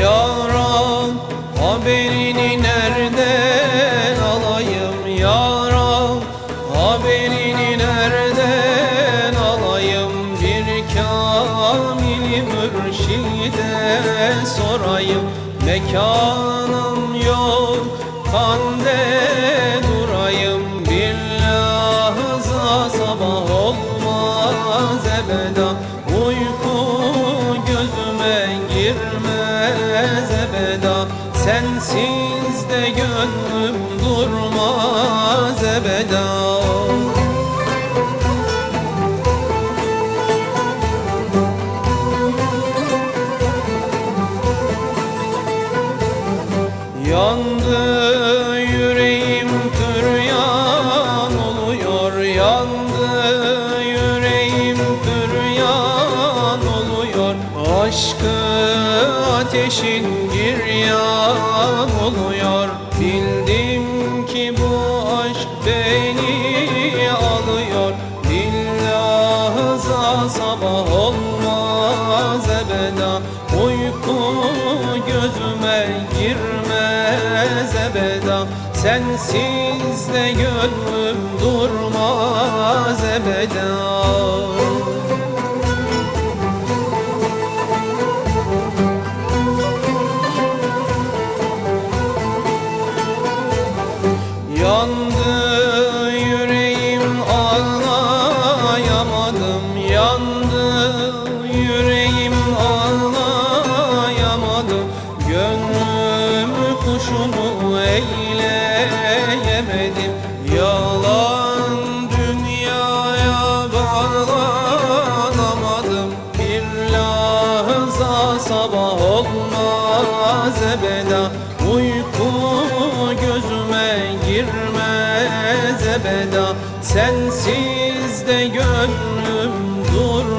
yaram Haberini nereden alayım? Yaram Haberini nereden alayım? Bir kamil mürşide sorayım. Mekanım yok kandem Sensiz de gönlüm durmaz ebeda. Yandı yüreğim püryan oluyor. Yandı yüreğim püryan oluyor. Aşkım ateşin giryan oluyor Bildim ki bu aşk beni alıyor. Billahi sabah olmaz ebeda. Uyku gözüme girmez ebeda. Sensiz de gönlüm durmaz ebeda Yandı yüreğim ağlayamadım. Yandı yüreğim ağlayamadım. Gönlüm kuşunu eyleyemedim. Yalan dünyaya bağlanamadım. Bir lahza sabah olmaz ebeda. Uyku gözüme girmez ebeda Sensiz de gönlüm durmaz